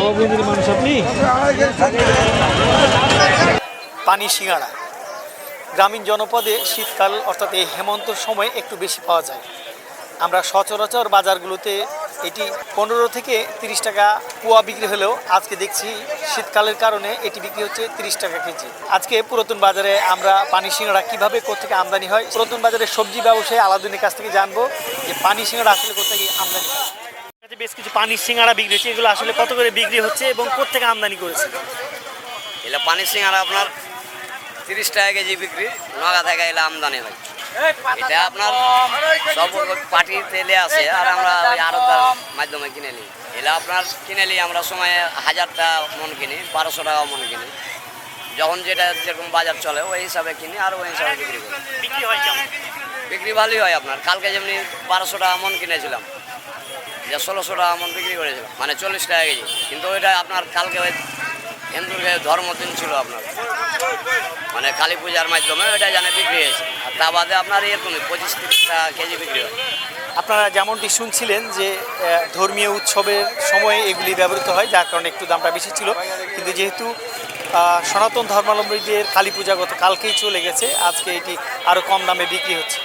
নবাবগঞ্জের মানুষ আপনি? পানি সিঙ্গাড়া গ্রামীণ জনপদে শীতকাল, অর্থাৎ এই হেমন্ত সময় একটু বেশি পাওয়া যায়। আমরা সচরাচর বাজারগুলোতে এটি পনেরো থেকে তিরিশ টাকা পোয়া বিক্রি হলেও আজকে দেখছি শীতকালের কারণে এটি বিক্রি হচ্ছে তিরিশ টাকা কেজি। আজকে পুরাতন বাজারে আমরা পানি সিঙ্গাড়া কীভাবে কোথেকে আমদানি হয়, পুরাতন বাজারে সবজি ব্যবসায়ী আলাদিনের কাছ থেকে জানব যে পানি সিঙ্গাড়া আসলে কোথেকে আমদানি হয়। বেশ কিছু পানির সিঙ্গাড়া বিক্রি হচ্ছে। এগুলো আসলে কত করে বিক্রি হচ্ছে এবং কোথেকে আমদানি করেছে? এলে পানির সিঙ্গারা আপনার তিরিশ টাকা কেজি বিক্রি নগা থেকে এলে আমদানি হয়। এটা আপনার সব পাটি তেলে আছে আর আমরা ওই আরতার মাধ্যমে কিনে নিই। এলে আপনার কিনে নিই আমরা সময় হাজারটা মন কিনি বারোশো টাকা মন কিনি। যখন যেটা যেরকম বাজার চলে ওই হিসাবে কিনি আর ওই হিসাবে বিক্রি করি। বিক্রি হয় বিক্রি ভালোই হয় আপনার। কালকে যেমনি বারোশো টাকা মন কিনেছিলাম যে ষোলোশো টাকা মন বিক্রি করেছিলাম মানে চল্লিশ টাকা কেজি। কিন্তু ওইটা আপনার কালকে ওই হিন্দুর ধর্মদিন ছিল আপনার। মানে কালী পূজার মাধ্যমে ওইটা জানে বিক্রি হয়েছে। আর তা বাদে আপনার এরকমই পঁচিশ তিরিশ টাকা কেজি বিক্রি হয়। আপনারা যেমনটি শুনছিলেন যে ধর্মীয় উৎসবের সময়ে এগুলি ব্যবহৃত হয়, যার কারণে একটু দামটা বেশি ছিল। কিন্তু যেহেতু সনাতন ধর্মাবলম্বীদের কালী পূজা গত কালকেই চলে গেছে, আজকে এটি আরও কম দামে বিক্রি হচ্ছে।